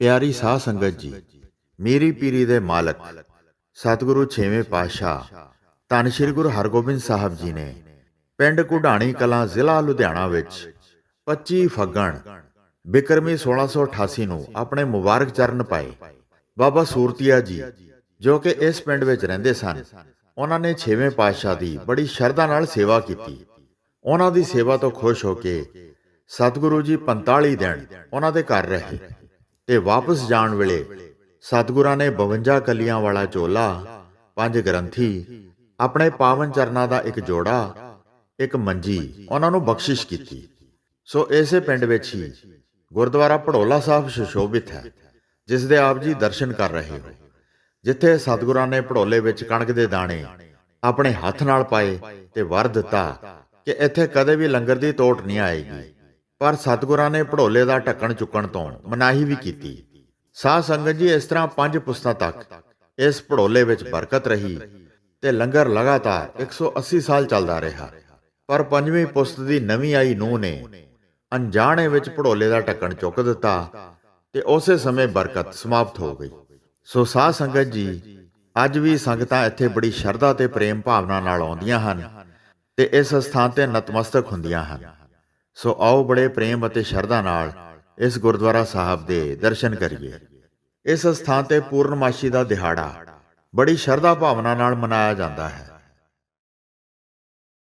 ਪਿਆਰੀ ਸਾਧ ਸੰਗਤ ਜੀ, ਮੇਰੀ ਪੀਰੀ ਦੇ ਮਾਲਕ, ਸਤਿਗੁਰੂ ਛੇਵੇਂ ਪਾਤਸ਼ਾਹ, ਧੰਨ ਸ਼੍ਰੀ ਗੁਰੂ ਹਰਗੋਬਿੰਦ ਸਾਹਿਬ ਜੀ ਨੇ ਪਿੰਡ ਕੁਢਾਣੀ ਕਲਾਂ ਜ਼ਿਲ੍ਹਾ ਲੁਧਿਆਣਾ ਵਿੱਚ 25 ਫੱਗਣ ਬਿਕਰਮੀ 1688 ਨੂੰ ਆਪਣੇ ਮੁਬਾਰਕ ਚਰਨ ਪਾਏ। ਬਾਬਾ ਸੂਰਤੀਆ ਜੀ, ਜੋ ਕਿ ਇਸ ਪਿੰਡ ਵਿੱਚ ਰਹਿੰਦੇ ਸਨ, ਉਹਨਾਂ ਨੇ ਛੇਵੇਂ ਪਾਤਸ਼ਾਹ ਦੀ ਬੜੀ ਸ਼ਰਧਾ ਨਾਲ ਸੇਵਾ ਕੀਤੀ। ਉਹਨਾਂ ਦੀ ਸੇਵਾ ਤੋਂ ਖੁਸ਼ ਹੋ ਕੇ ਸਤਿਗੁਰੂ ਜੀ 45 ਦਿਨ ਉਹਨਾਂ ਦੇ ਘਰ ਰਹੇ। ਤੇ ਵਾਪਸ ਜਾਣ ਵੇਲੇ ਸਤਿਗੁਰਾਂ ਨੇ 52 ਕਲੀਆਂ ਵਾਲਾ ਝੋਲਾ ਪੰਜ ਗ੍ਰੰਥੀ, ਆਪਣੇ ਪਾਵਨ ਚਰਨਾਂ ਦਾ ਇੱਕ ਜੋੜਾ, ਇੱਕ ਮੰਜੀ, ਉਹਨਾਂ ਨੂੰ ਬਖਸ਼ਿਸ਼ ਕੀਤੀ। ਸੋ ਇਸੇ ਪਿੰਡ ਵਿੱਚ ਹੀ ਗੁਰਦੁਆਰਾ ਭੜੋਲਾ ਸਾਹਿਬ ਸੁਸ਼ੋਭਿਤ ਹੈ, ਜਿਸ ਦੇ ਆਪ ਜੀ ਦਰਸ਼ਨ ਕਰ ਰਹੇ ਹੋ। ਜਿੱਥੇ ਸਤਿਗੁਰਾਂ ਨੇ ਭੜੋਲੇ ਵਿੱਚ ਕਣਕ ਦੇ ਦਾਣੇ ਆਪਣੇ ਹੱਥ ਨਾਲ ਪਾਏ ਤੇ ਵਰ ਦਿੱਤਾ ਕਿ ਇੱਥੇ ਕਦੇ ਵੀ ਲੰਗਰ ਦੀ ਤੋਟ ਨਹੀਂ ਆਏਗੀ। ਪਰ ਸਤਿਗੁਰਾਂ ਨੇ ਪੜੋਲੇ ਦਾ ਢੱਕਣ ਚੁੱਕਣ ਤੋਂ ਮਨਾਹੀ ਵੀ ਕੀਤੀ। ਸਾਧ ਸੰਗਤ ਜੀ, ਇਸ ਤਰ੍ਹਾਂ ਪੰਜ ਪੁਸਤਾਂ ਤੱਕ ਇਸ ਭੜੋਲੇ ਵਿੱਚ ਬਰਕਤ ਰਹੀ ਤੇ ਲੰਗਰ ਲਗਾਤਾਰ 180 ਸਾਲ ਚੱਲਦਾ ਰਿਹਾ। ਪਰ ਪੰਜਵੀਂ ਪੁਸਤ ਦੀ ਨਵੀਂ ਆਈ ਨੂੰਹ ਨੇ ਅਣਜਾਣੇ ਵਿੱਚ ਪੜੋਲੇ ਦਾ ਢੱਕਣ ਚੁੱਕ ਦਿੱਤਾ ਤੇ ਉਸੇ ਸਮੇਂ ਬਰਕਤ ਸਮਾਪਤ ਹੋ ਗਈ। ਸੋ ਸਾਧ ਸੰਗਤ ਜੀ, ਅੱਜ ਵੀ ਸੰਗਤਾਂ ਇੱਥੇ ਬੜੀ ਸ਼ਰਧਾ ਤੇ ਪ੍ਰੇਮ ਭਾਵਨਾ ਨਾਲ ਆਉਂਦੀਆਂ ਹਨ ਤੇ ਇਸ ਸਥਾਨ ਤੇ ਨਤਮਸਤਕ ਹੁੰਦੀਆਂ ਹਨ। ਸੋ ਆਓ ਬੜੇ ਪ੍ਰੇਮ ਅਤੇ ਸ਼ਰਧਾ ਨਾਲ ਇਸ ਗੁਰਦੁਆਰਾ ਸਾਹਿਬ ਦੇ ਦਰਸ਼ਨ ਕਰੀਏ। ਇਸ ਸਥਾਨ ਤੇ ਪੂਰਨਮਾਸ਼ੀ ਦਾ ਦਿਹਾੜਾ ਬੜੀ ਸ਼ਰਧਾ ਭਾਵਨਾ ਨਾਲ ਮਨਾਇਆ ਜਾਂਦਾ ਹੈ।